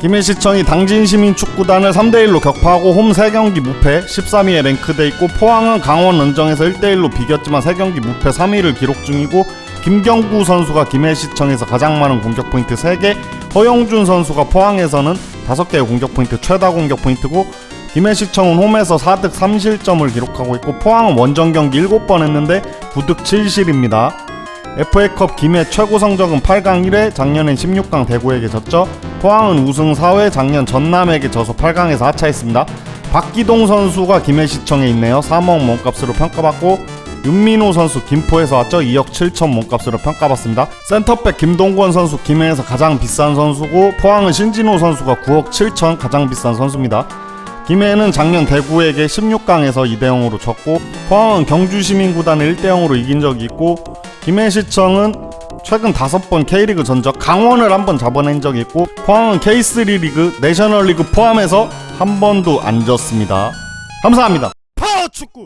김해시청이 당진시민축구단을 3대1로 격파하고 홈 3경기 무패 13위에 랭크돼 있고 포항은 강원 은정에서 1대1로 비겼지만 3경기 무패 3위를 기록 중이고 김경구 선수가 김해시청에서 가장 많은 공격 포인트 3개 허영준 선수가 포항에서는 5개의 공격 포인트 최다 공격 포인트고 김해시청은 홈에서 4득 3실점을 기록하고 있고 포항은 원정 경기 7번 했는데 9득 7실입니다. FA컵 김해 최고 성적은 8강 1회, 작년엔 16강 대구에게 졌죠. 포항은 우승 4회, 작년 전남에게 져서 8강에서 하차했습니다. 박기동 선수가 김해시청에 있네요. 3억 몸값으로 평가받고 윤민호 선수 김포에서 왔죠. 2억 7천 몸값으로 평가받습니다. 센터백 김동권 선수 김해에서 가장 비싼 선수고 포항은 신진호 선수가 9억 7천 가장 비싼 선수입니다. 김해는 작년 대구에게 16강에서 2대 0으로 졌고 포항은 경주시민구단을 1대 0으로 이긴 적이 있고 김해시청은 최근 5번 K리그 전적 강원을 한 번 잡아낸 적이 있고 포항은 K3 리그 내셔널리그 포함해서 한 번도 안 졌습니다. 감사합니다. 파워축구